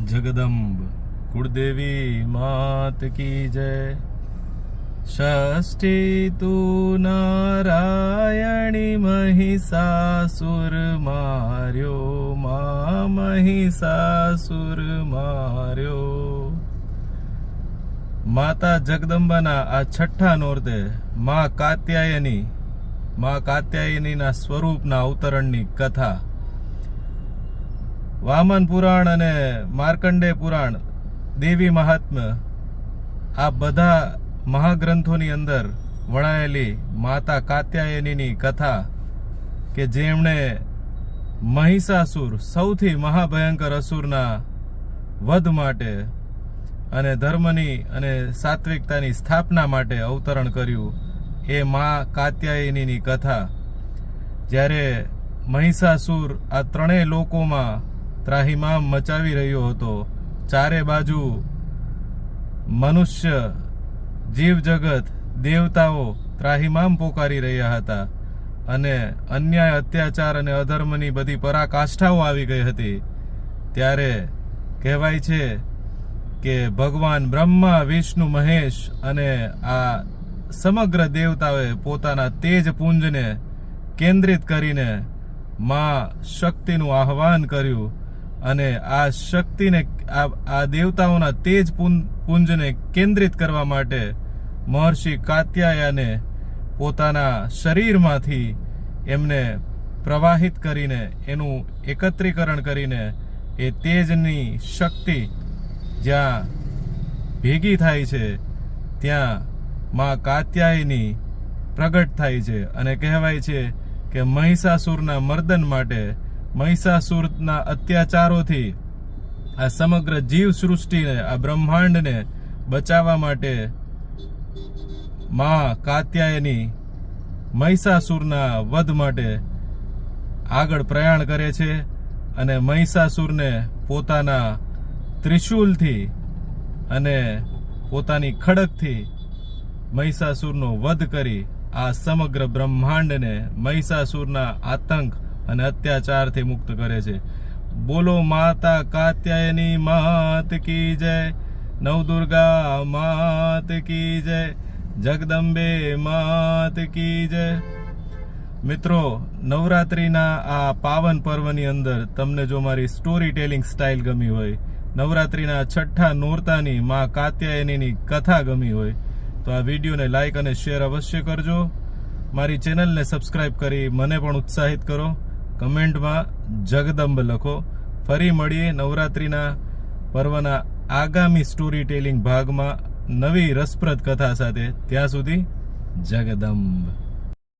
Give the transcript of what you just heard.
જગદંબ કુળદેવી માત કી જય ષષ્ઠી તું નારાયણી મહિષાસુર માર્યો મા મહિષાસુર માર્યો માતા જગદંબાના આ છઠ્ઠા નોરતે મા કાત્યાયની મા કાત્યાયનીના સ્વરૂપના અવતરણની કથા વામન પુરાણ અને માર્કંડે પુરાણ, દેવી મહાત્મ્ય આ બધા મહાગ્રંથોની અંદર વણાયેલી માતા કાત્યાયનીની કથા કે જેમણે મહિષાસુર, સૌથી મહાભયંકર અસુરના વધ માટે અને ધર્મની અને સાત્વિકતાની સ્થાપના માટે અવતરણ કર્યું, એ મા કાત્યાયનીની કથા. જ્યારે મહિષાસુર આ ત્રણેય લોકોમાં ત્રાહિમામ મચાવી રહ્યો હતો. ચારે બાજુ મનુષ્ય જીવ જગત દેવતાઓ ત્રાહિમામ પોકારી રહ્યા હતા અને અન્યાય, અત્યાચાર અને અધર્મની બધી પરાકાષ્ઠાઓ આવી ગઈ હતી. ત્યારે કહેવાય છે કે ભગવાન બ્રહ્મા, વિષ્ણુ, મહેશ અને આ સમગ્ર દેવતાઓએ પોતાના તેજ પુંજને કેન્દ્રિત કરીને મા શક્તિનું આહવાન કર્યું અને આ શક્તિને આ દેવતાઓના તેજ પુંજને કેન્દ્રિત કરવા માટે મહર્ષિ કાત્યાયને પોતાના શરીરમાંથી એમને પ્રવાહિત કરીને એનું એકત્રીકરણ કરીને એ તેજની શક્તિ જ્યાં ભેગી થાય છે, ત્યાં માં કાત્યાયની પ્રગટ થાય છે અને કહેવાય છે કે મહિષાસુરના મર્દન માટે મહિષાસુરના અત્યાચારોથી આ સમગ્ર જીવ સૃષ્ટિને આ બ્રહ્માંડને બચાવવા માટે મા કાત્યાયની મહિષાસુરના વધ માટે આગળ પ્રયાણ કરે છે અને મહિષાસુરને પોતાના ત્રિશૂલથી અને પોતાની ખડકથી મહિષાસુરનો વધ કરી આ સમગ્ર બ્રહ્માંડને મહિષાસુરના આતંક અને અત્યાચારથી મુક્ત કરે છે. બોલો માતા કાત્યાયની માત કી જય નવદુર્ગા માત કી જય, જગદંબે માત કી જય. મિત્રો, નવરાત્રિના આ પાવન પર્વની અંદર તમને જો મારી સ્ટોરી ટેલિંગ સ્ટાઇલ ગમી હોય, નવરાત્રિના છઠ્ઠા નોરતાની મા કાત્યાયનીની કથા ગમી હોય, તો આ વિડીયોને લાઇક અને શેર અવશ્ય કરજો. મારી ચેનલને સબસ્ક્રાઇબ કરી મને પણ ઉત્સાહિત કરો. કમેન્ટમાં જગદંબ લખો. ફરી મળીએ નવરાત્રિના પર્વના આગામી સ્ટોરી ટેલિંગ ભાગમાં નવી રસપ્રદ કથા સાથે. ત્યાં સુધી જગદંબ.